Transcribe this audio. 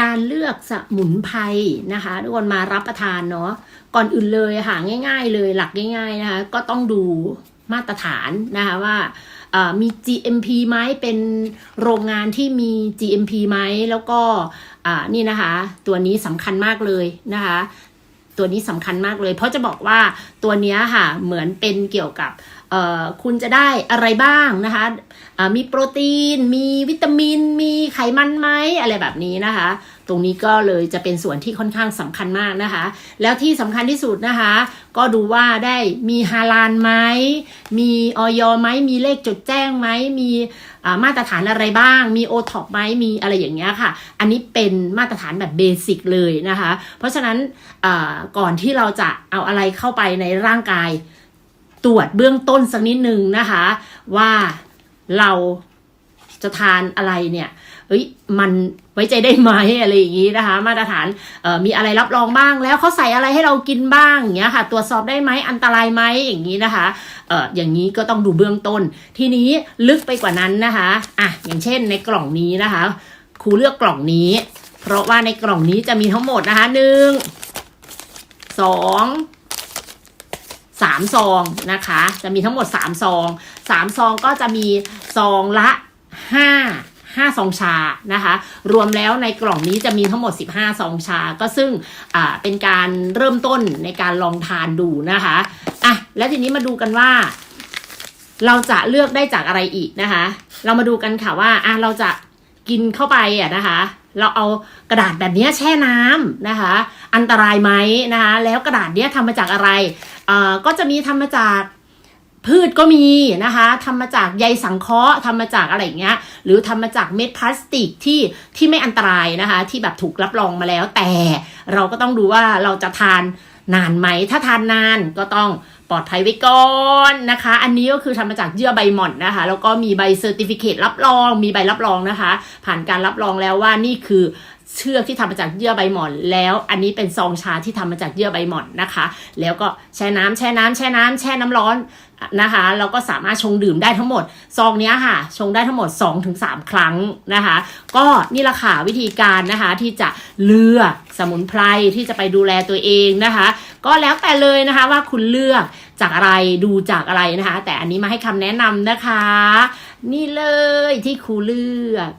การเลือกสมุนไพรนะคะทุกคนมารับประทานเนาะก่อนอื่นเลยค่ะง่าย ๆ เลยหลักง่าย ๆนะคะก็ต้องดูมาตรฐานนะคะว่ามี GMP ไหมเป็นโรงงานที่มี GMP ไหมแล้วก็นี่นะคะ ตัวนี้สำคัญมากเลยนะคะ ตัวนี้สำคัญมากเลย เพราะจะบอกว่าตัวเนี้ยค่ะเหมือนเป็นเกี่ยวกับ คุณจะได้อะไรบ้างนะคะมีโปรตีน มีวิตามิน มีไขมันไหมอะไรแบบนี้นะคะ ตรงนี้ก็เลยจะเป็นส่วนที่ค่อนข้างสำคัญมากนะคะ แล้วที่สำคัญที่สุดนะคะ ก็ดูว่าได้มีฮาลานไหมมีออยไหมมีเลขจดแจ้งไหมมีมาตรฐานอะไรบ้าง มีโอท็อปไหมมีอะไรอย่างเงี้ยค่ะ อันนี้เป็นมาตรฐานแบบเบสิกเลยนะคะ เพราะฉะนั้นก่อนที่เราจะเอาอะไรเข้าไปในร่างกาย ตรวจเบื้องต้นสักนิดนึงนะคะ ว่าเราจะทานอะไรเนี่ยเอ้ยมันไว้ใจได้ไหมอะไรอย่างนี้นะคะ มาตรฐานมีอะไรรับรองบ้างแล้วเขาใส่อะไรให้เรากินบ้างอย่างเงี้ยค่ะ ตรวจสอบได้ไหมอันตรายไหมอย่างนี้นะคะเอออย่างนี้ก็ต้องดูเบื้องต้น ทีนี้ลึกไปกว่านั้นนะคะอะอย่างเช่นในกล่องนี้นะคะครูเลือกกล่องนี้ เพราะว่าในกล่องนี้จะมีทั้งหมดนะคะหนึ่งสอง สามซองนะคะ จะมีทั้งหมดสามซองสามซองก็จะมีซองละห้า5ซองชานะคะ รวมแล้วในกล่องนี้จะมีทั้งหมด 15 ซองชา ก็ซึ่งเป็นการเริ่มต้นในการลองทานดูนะคะอะแล้วทีนี้มาดูกันว่า เราจะเลือกได้จากอะไรอีกนะคะ เรามาดูกันค่ะว่าอะเราจะกินเข้าไปอะนะคะ เราเอากระดาษแบบนี้แช่น้ำนะคะ อันตรายไหมนะคะ แล้วกระดาษเนี้ยทำมาจากอะไร อ่าก็จะมีทำมาจากพืชก็มีนะคะทำมาจากใยสังเคราะห์ทำมาจากอะไรอย่างเงี้ย หรือทำมาจากเม็ดพลาสติกที่ที่ไม่อันตรายนะคะ ที่แบบถูกรับรองมาแล้ว แต่เราก็ต้องดูว่าเราจะทานนานไหม ถ้าทานนานก็ต้อง ลอดภัยไว้ก่อนนะคะ อันนี้ก็คือทำมาจากเยื่อใบหม่อนนะคะ แล้วก็มีใบเซอร์ติฟิเคตรับรอง มีใบรับรองนะคะ ผ่านการรับรองแล้วว่านี่คือเชือกที่ทำมาจากเยื่อใบหม่อน แล้วอันนี้เป็นซองชาที่ทำมาจากเยื่อใบหม่อนนะคะ แล้วก็แช่น้ำแช่น้ำแช่น้ำแช่น้ำร้อนนะคะ เราก็สามารถชงดื่มได้ทั้งหมด ซองนี้ค่ะ ชงได้ทั้งหมด 2-3 ครั้งนะคะ ก็นี่ละค่ะวิธีการนะคะที่จะเลือกสมุนไพรที่จะไปดูแลตัวเองนะคะ ก็แล้วแต่เลยนะคะว่าคุณเลือก จากอะไรดูจากอะไรนะคะ แต่อันนี้มาให้คำแนะนำนะคะ นี่เลยที่ครูเลือก